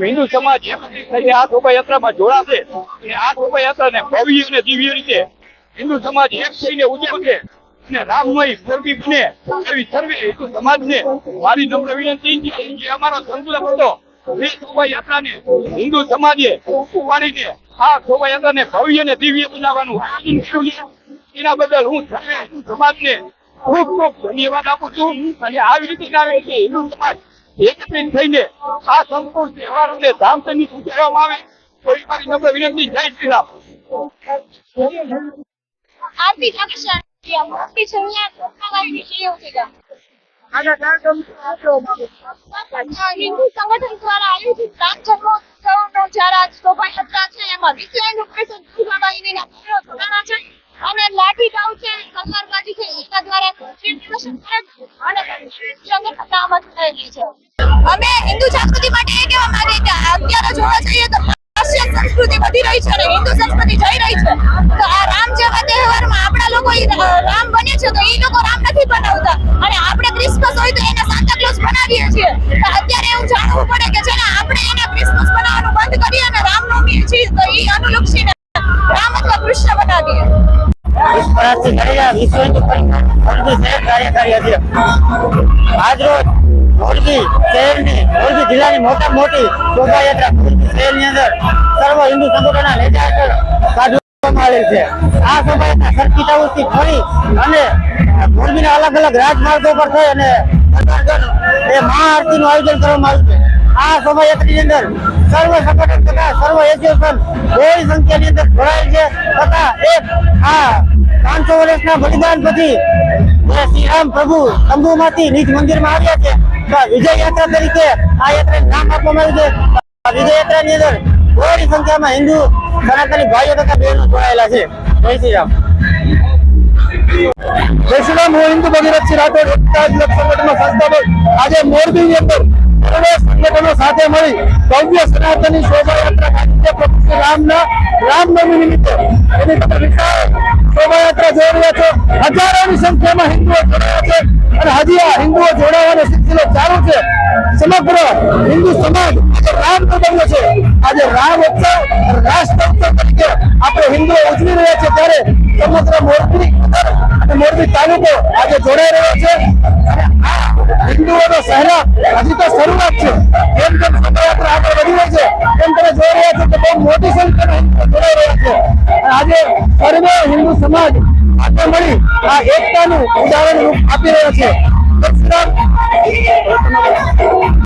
હિન્દુ સમાજ એકત્રિત આ શોભાયાત્રામાં જોડાશે. ભવ્ય અને દિવ્ય રીતે સમાજ સમાજે ઉપાડીને આ શોભાયાત્રાને ભવ્ય અને દિવ્ય બનાવવાનું એના બદલ હું હિન્દુ સમાજને સંગઠન દ્વારા આયોજિત રામ જન્મોત્સવનો જ્યારે આજ શોભાયાત્રા છે એમાં વિશ્વ રૂપે છે. અને લાગી જાવ છે સરદાર અમે હિન્દુ જાગૃતિ માટે એ કહેવા માંગીએ અત્યારે જોવા જઈએ તો પાશ્ચાત્ય સંસ્કૃતિ વધી રહી છે અને હિન્દુ સંસ્કૃતિ જઈ રહી છે તો આ રામ જેવા તહેવારમાં આપણા લોકો ઈ રામ બને છે તો એ લોકો રામ નથી બનાવતા અને આપણે ક્રિસમસ હોય તો એને સાન્તા ક્લોઝ બનાવીએ છીએ તો અત્યારે એવું જાણવું પડે કે જેને આપણે એને ક્રિસમસ બનાવવાનું બંધ કરીએ અને રામનવમી છે તો એ અનુલક્ષીને રામ અથવા કૃષ્ણ બનાવીએ મોરબી શહેર મોરબીના અલગ અલગ રાજમાર્ગો પર થઈ અને એ મહાઆરતીનું આયોજન કરવામાં આવ્યું છે. આ શોભાયાત્રાની અંદર સર્વ સંગઠન તથા સર્વ એસોસિએશન બહોળી સંખ્યાની અંદર જોડાયેલ છે તથા એક આ પાંચસો વર્ષના બલિદાન પછી જે શ્રી રામ પ્રભુ તંબુમાંથી નિજ મંદિરમાં આવ્યા છે વિજય યાત્રા તરીકે આ યાત્રાને નામ આપવામાં આવ્યું છે. વિજય યાત્રાની અંદર બહોળી સંખ્યામાં હિન્દુ સનાતની ભાઈઓ તથા બહેનો જોડાયેલા છે. જય શ્રી રામ. જય શ્રી રામ, હું હિન્દુ ભગીરથસિંહ રાઠોડ એકતા જ લક્ષ સંગઠનનો સંસ્થાપક આજે મોરબીની અંદર સર્વ સંગઠનો સાથે મળી ભવ્ય સનાતની શોભાયાત્રા કાઢી છે પ્રભુ શ્રી રામના રામનવમી નિમિત્તે. એની વિશાળ શોભાયાત્રા જોઈ રહ્યા છો. હજારોની સંખ્યામાં હિન્દુઓ જોડાયા છે અને હજી આ હિન્દુઓ જોડાવાનો સિલસિલો ચાલુ છે. સમગ્ર હિન્દુ સમાજ રામ બન્યો છે. આજે રામ ઉત્સવ રાષ્ટ્ર ઉત્સવ તરીકે આપણે હિન્દુઓ ઉજવી રહ્યા છે ત્યારે સમગ્ર મોરબી અને મોરબી તાલુકો આજે જોડાઈ રહ્યો છે. હિન્દુઓનો સહેલા હજી તો શરૂઆત છે. જેમ જેમ શોભાયાત્રા આગળ વધી રહી છે, તેમ તમે જોઈ રહ્યા છો કે બહુ મોટી સંખ્યામાં આજે સર્વે હિન્દુ સમાજ સાથે મળી આ એકતાનું ઉદાહરણ આપી રહ્યો છે.